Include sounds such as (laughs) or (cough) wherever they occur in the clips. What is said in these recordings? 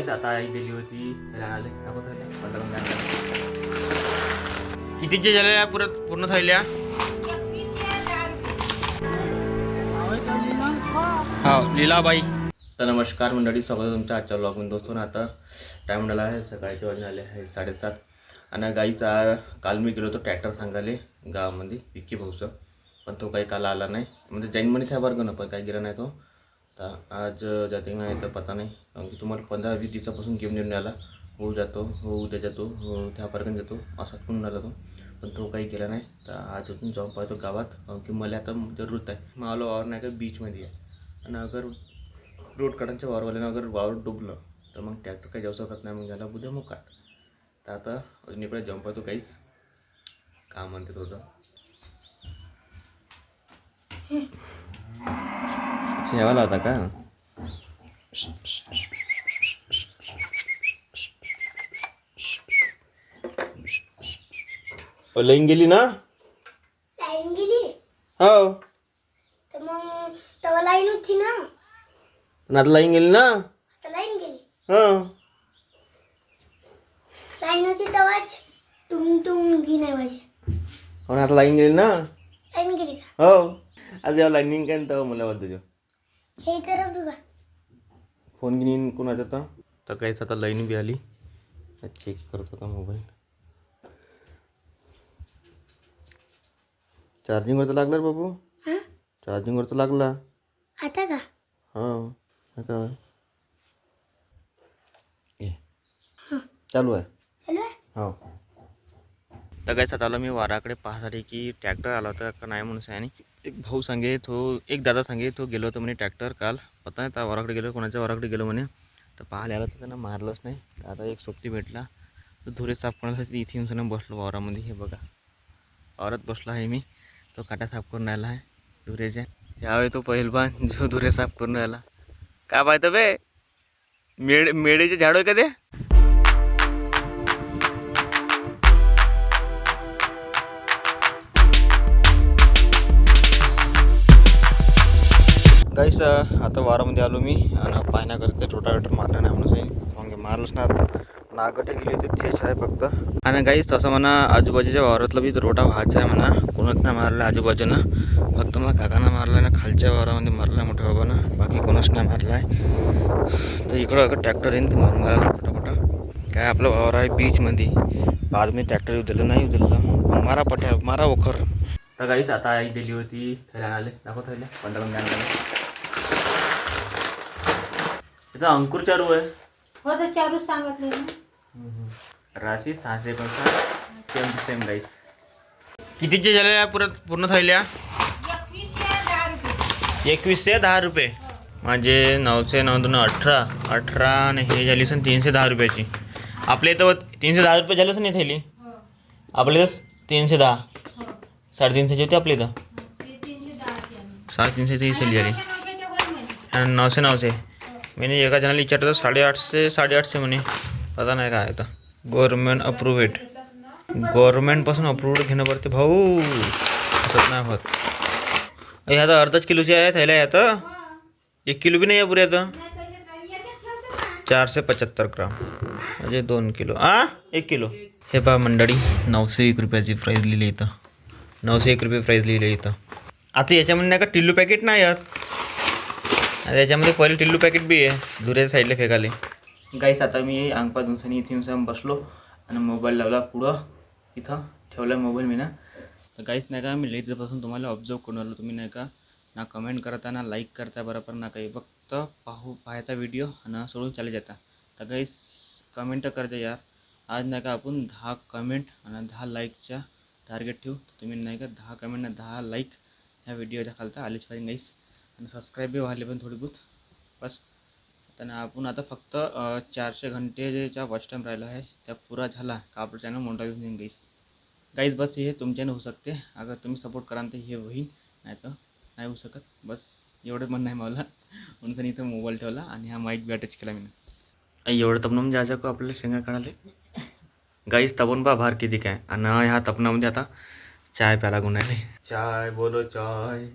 काहीच आता आई गेली होती त्याला आले दाखवत पुरत पूर्ण थैल्या? हा लीलाबाई. तर नमस्कार मंडळी स्वागत आहे तुमच्या आजच्या ब्लॉगमध्ये दोस्तों आता टाईम झाला आहे सकाळचे वाजून आले आहे साडेसात. आणि गाईचा काल मी गेलो होतो ट्रॅक्टर सांगायले गावामध्ये विक्की भाऊचं. पण तो काही काल आला नाही. म्हणजे जैन म्हणे त्या वर्ग पण काही गेला नाही तो. तर आज जाते नाही तर पता नाही. कारण की तुम्हाला पंधरा वीस दिवसापासून घेऊन येऊन आला हो जातो हो उद्या जातो हो त्यापर्यंत जातो असाच पण आला तो. पण तो काही गेला नाही. तर आज उठून जाऊन पाहतो गावात. कारण की मला आता जरूरत आहे. मला वावर नाही का बीचमध्ये आहे. आणि अगर रोड काढायच्या वावरवाल्यानं अगर वावर डुबलं तर मग ट्रॅक्टर काही जाऊ शकत नाही. मग झाला उद्या मग काढ तर आता अजून इकडे जाऊन पाहतो काहीच का म्हणते तुझं जेवायला होता का? लाईन गेली ना? लाईन गेली? हो. तर मग तेव्हा लाईन होती ना? पण आता लाईन गेली ना? आता लाईन गेली. हो. लाईन होती तेव्हाच तुम तुम घी नाही पाहिजे पण आता लाईन गेली ना? लाईन गेली का? हो. आज जेव्हा लाईनिंग काय तेव्हा मला वाटतं हे तर बघा फोन घेऊन कोणाचा होता तर काहीच आता लाईन बी आली. चेक करत होता मोबाईल चार्जिंगवर तर लागला रे बाबू? हा? चार्जिंगवर तर लागला. आता का? हो हे काय ये. चालू आहे. चालू आहे? हो. तर काय आलो मी वाराकडे पाहसाठी की ट्रॅक्टर आला होता का नाही म्हणून आणि एक भाऊ सांगे तो एक दादा सांगे तो गेलो होतो म्हणे ट्रॅक्टर काल. पता नाही त्या वाराकडे गेलो कोणाच्या वाराकडे गेलो म्हणे. तर पाहायला आला तर त्यांना मारलंच नाही. आता एक सोबती भेटला. तर धुरे साफ करण्यासाठी इथे येऊन बसलो वावरामध्ये हे बघा. वावरात बसलो आहे मी. तो काटा साफ करून आला आहे धुरेच्या. यावेळी तो पहिलवान जो धुरे साफ करून आला काय पाहतो बे? मेड मेडेचे झाड आहे का ते? गाईस आता वारामध्ये आलो मी आणि पाहण्याकरता करते रोटावेटर मारलं नाही म्हणून मग मारलंच नाही नागटे गेली होती तेच आहे फक्त. आणि गाईस तसं म्हणा आजूबाजूच्या वावरातलं बी रोटा व्हायचा आहे म्हणा. कोणत नाही मारलं आजूबाजूनं. फक्त मग काकांना मारला आहे ना खालच्या वावरामध्ये मारलं आहे मोठ्या बाबानं. बाकी कोणच नाही मारलं आहे. तर इकडं अगं ट्रॅक्टर येईन ते मारून घाला फटाफट. काय आपलं वावर आहे बीचमध्ये बाद मी ट्रॅक्टर उचललं नाही उचललं. मग मारा पट्या मारा ओखर. तर गाईस आता आई दिली होती थैल्या आले. दाखव थैल्या. पंधरा इथं अंकुर चारू आहे. हो तर चारूच सांगितले ना. राशी सहाशे एकोणसाठ सेम टू सेम गाईस कितीचे झाले पुरत पूर्ण थैल्या? एकवीसशे दहा रुपये. माझे नऊशे नऊ दोन अठरा अठरा आणि हे झाली सण तीनशे दहा रुपयाची. आपल्या इथं तीनशे दहा रुपये झालं नाही थैली? आपल्या इथं तीनशे दहा. साडेतीनशेची होती आपल्या इथं? साडेतीनशेची ही थैली झाली. आणि नऊशे नऊशे. मी एका जणाला विचारलं साडेआठशे साडेआठशे म्हणे पता नाही काय आता गव्हर्मेंट अप्रुव्हेड गव्हर्मेंटपासून अप्रुव्ड घेणं पडते भाऊ असत नाही होत। ह्या तर अर्धाच किलोची आहे थैल्या ह्या तर एक किलो बी नाही आहे पुरे आता चारशे पंच्याहत्तर ग्राम। म्हणजे दोन किलो। आ? एक किलो। हे पहा मंडळी नऊशे एक रुपयाची प्राईज लिहिली इथं। नऊशे एक रुपये प्राईज लिहिली इथं। आता याच्यामध्ये नाही का टिल्लू पॅकेट नाही आहेत? आणि याच्यामध्ये पहिले टिल्लू पॅकेट बी आहे धुऱ्याच्या साईडला फेकाले गाईस आता मी अंगपा दिवसांनी इथे येऊन बसलो आणि मोबाईल लावला पुढं इथं ठेवला मोबाईल मी ना तर काहीच नाही का मी इथपासून तुम्हाला ऑब्झर्व करून आलो. तुम्ही नाही का ना कमेंट करता ना लाईक करता बरोबर ना काही. फक्त पाहू पाहायचा व्हिडिओ आणि सोडून चाले जाता. तर काहीच कमेंट करता यार. आज नाही का आपण दहा कमेंट आणि दहा लाईकच्या टार्गेट ठेवू. तुम्ही नाही का दहा कमेंट आणि दहा लाईक ह्या व्हिडिओच्या खालता आलेच पाहिजे नाहीस आणि सबस्क्राईब बी व्हायला पण थोडी बहुत. बस. आणि आपण आता फक्त चारशे घंटे जेच्या वॉच टाईम राहिला आहे त्या पुरा झाला. का आपलं चॅनल मोठा येऊन जाईन गाईस गाईस बस हे तुमच्याने होऊ शकते. अगर तुम्ही सपोर्ट कराल तर हे होईल. नाही तर नाही होऊ शकत. बस. एवढं म्हणणं आहे मला. म्हणून त्यांनी इथं मोबाईल ठेवला आणि हा माईक बी अटॅच केला मी एवढं तपणं म्हणजे आज आपल्याला शेंगा काढाले गाईस तपन पा भार किती काय. आणि ह्या तपणामध्ये आता चाय प्याला गुन्हाले चाय बोलो चाय.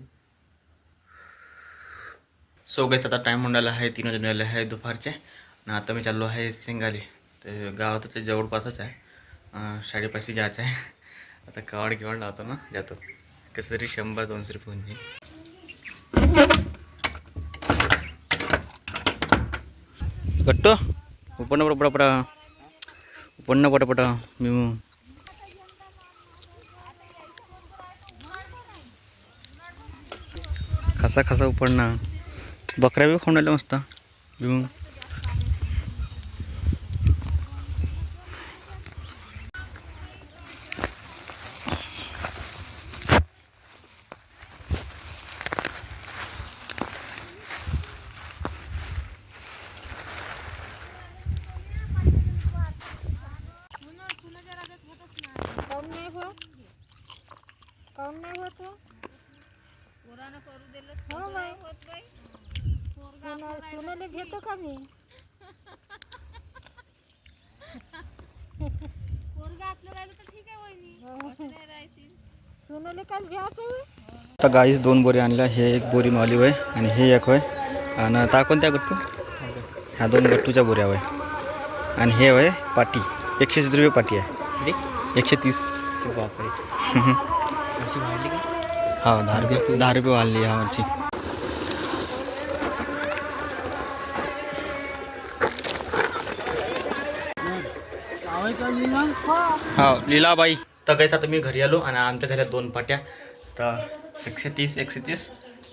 सो गाईस आता टाईम होऊन आहे तीन वाजून राहिले आहे दुपारचे. आणि आता मी चाललो आहे शेंगाली ते गावात ते जवळपासच आहे. साडेपाचशे शाळेपाशी जायचं आहे. (laughs) आता कावड किवड लावतो ना जातो. कसं तरी शंभर दोनशे रुपये होऊन जाईल. कट्टो उपन्न पटपटा उपन्न पटपटा मी खासा खासा उपडणं बकऱ्या बी खाऊन राहिल्या मस्त घेऊन काऊन नाही होत काऊन नाही होत हो? हो बाई. सोना- सोनाला घेतो का मी? हो. आता गाईस दोन बोरी आणल्या. हे एक बोरी माली होय आणि हे एक होय. आणि ता कोणत्या गट्टू? ह्या दोन गट्टूच्या बोऱ्या होय. आणि हे होय पाटी. एकशे तीस रुपये पाटी आहे. एकशे तीस. हा दहा रुपये दहा रुपये वाढली ह्या हा लीलाबाई. तर काहीच आता मी घरी आलो आणि आमच्या झाल्या दोन पाट्या. तर एकशे तीस एकशे तीस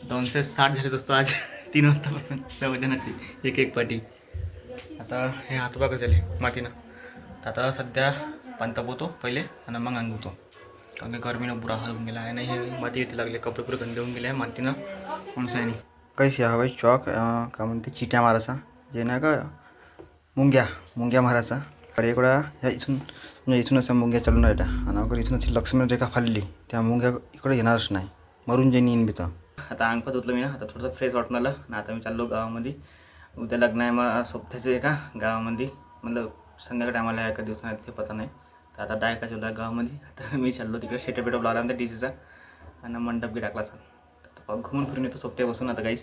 दोनशे साठ झाले दोस्तो आज. (laughs) तीन वाजतापासून प्रवचनाची एक एक पाटी. आता हे हातोबा झाले मातीनं. तर आता सध्या पाणी तापवतो पहिले आणि मग अंगवतो. कारण की गरमीनं बुरा हाल होऊन गेला आहे आणि हे माती येते लागले कपडे पुरे गंदे होऊन गेले आहे मातीनं. म्हणून आहे कैसे हवाई चॉक काय म्हणते चिट्या मारायचा. जे नाही का मुंग्या मुंग्या मारायचा. कडेकडा इकडं ह्या इथून म्हणजे इथून अशा मुंग्या चालून राहिल्या. आणि अगर इथून अशी लक्ष्मण रेखा फाडली. त्या मुंग्या इकडे येणारच नाही. मरून जे येईन बिथं आता अंग धुतलं मी ना. आता थोडंसं फ्रेश वाटून आलं. आणि आता मी चाललो गावामध्ये. उद्या लग्न आहे मग सोबत्याचं आहे का? गावामध्ये. मतलब संध्याकाळी टायमाला एका दिवसाने ते पता नाही. तर आता डायका चालू आहे गावामध्ये. आता मी चाललो तिकडे शेटा पेटप लावला त्या डीसीचा आणि मंडप बी टाकला चाल. घुमून फिरून येतो सोबत्या बसून आता काहीच